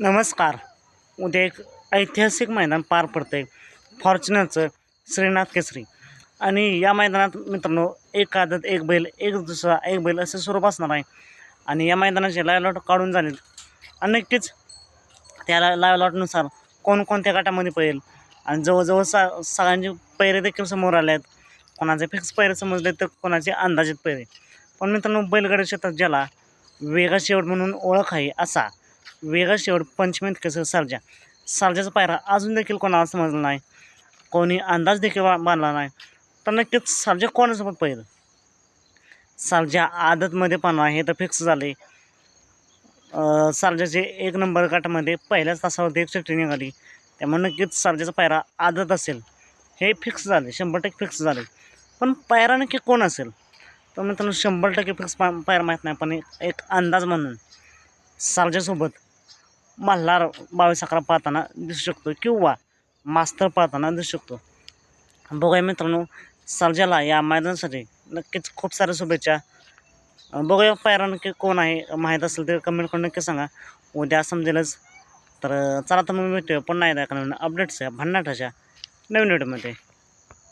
नमस्कार. उद्या एक ऐतिहासिक मैदान पार पडतं आहे फॉर्च्युनरचं श्रीनाथ केसरी. आणि या मैदानात मित्रांनो एक आदत एक बैल एक दुसरा एक बैल असं स्वरूप असणार आहे. आणि या मैदानाचे लायलॉट काढून झाले. आणि नक्कीच त्या लाईव्ह लॉटनुसार कोणकोणत्या गटामध्ये पळेल? आणि जवळजवळ सा सगळ्यांचे पैरे देखील समोर आले आहेत. कोणाचे फिक्स पैरे समजले तर कोणाचे अंदाजित पैरे पण मित्रांनो बैलगाडी क्षेत्रात ज्याला वेगा शेवट म्हणून ओळख आहे असा वेगळा शेवट पंचमीत कसं सर्जा सर्जाचा पायरा अजून देखील कोणाला समजला नाही. कोणी अंदाज देखील बांधला नाही. तर नक्कीच सर्जा कोणासोबत पहिलं सर्जा आदतमध्ये पण आहे हे तर फिक्स झाले. सर्जाचे एक नंबर गटामध्ये पहिल्याच तासावरती एक चिठ्ठी निघाली. त्यामुळे नक्कीच सर्जाचा पायरा आदत असेल. हे फिक्स झाले शंभर टक्के फिक्स झाले. पण पायरा नक्की कोण असेल? तर मित्रांनो शंभर टक्के फिक्स पा पायरा माहीत नाही पण एक- एक अंदाज म्हणून सर्जासोबत मल्हार बावीस अकरा पाहताना दिसू शकतो किंवा मास्तर पाहताना दिसू शकतो. बघूया मित्रांनो सर्जाला या मैदानासाठी नक्कीच खूप साऱ्या शुभेच्छा. बघूया पायरा नक्की कोण आहे माहीत असेल तर कमेंट करून नक्की सांगा. उद्या समजेलच. तर चला तर मग भेटूया पुन्हा एकदा एका नवीन अपडेट्स आहे भन्नाटाच्या नवीन व्हिडिओमध्ये